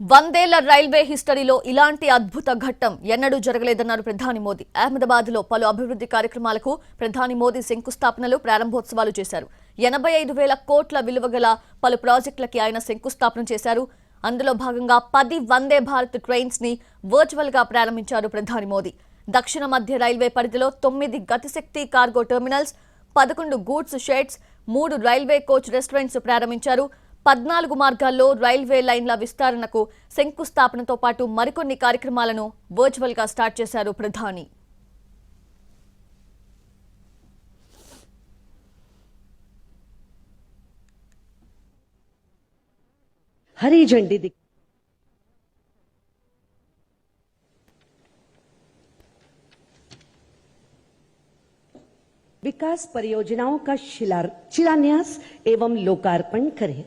వందేళ్ళ railway హిస్టరీలో ఇలాంటి అద్భుత ఘట్టం ఎన్నడూ జరగలేదన్నారు ప్రధాని మోదీ. అహ్మదాబాద్లో పలు అభివృద్ధి కార్యక్రమాలకు ప్రధాని మోదీ శంకుస్థాపనలు ప్రారంభోత్సవాలు చేశారు. ఎనభై ఐదు వేల కోట్ల విలువ గల పలు ప్రాజెక్టులకి ఆయన శంకుస్థాపన చేశారు. అందులో భాగంగా పది వందే భారత్ ట్రైన్స్ని వర్చువల్గా ప్రారంభించారు ప్రధాని మోదీ. దక్షిణ మధ్య రైల్వే పరిధిలో తొమ్మిది గతిశక్తి కార్గో టెర్మినల్స్ పదకొండు గూడ్స్ షెడ్స్ మూడు రైల్వే కోచ్ రెస్టారెంట్స్ ప్రారంభించారు. పద్నాలుగు మార్గాల్లో రైల్వే లైన్ల విస్తరణకు శంకుస్థాపనతో పాటు మరికొన్ని కార్యక్రమాలను వర్చువల్ గా స్టార్ట్ చేశారు ప్రధాని हरी झंडी दिख विकास परियोजनाओं का शिलार- शिलान्यास एवं लोकार्पण करें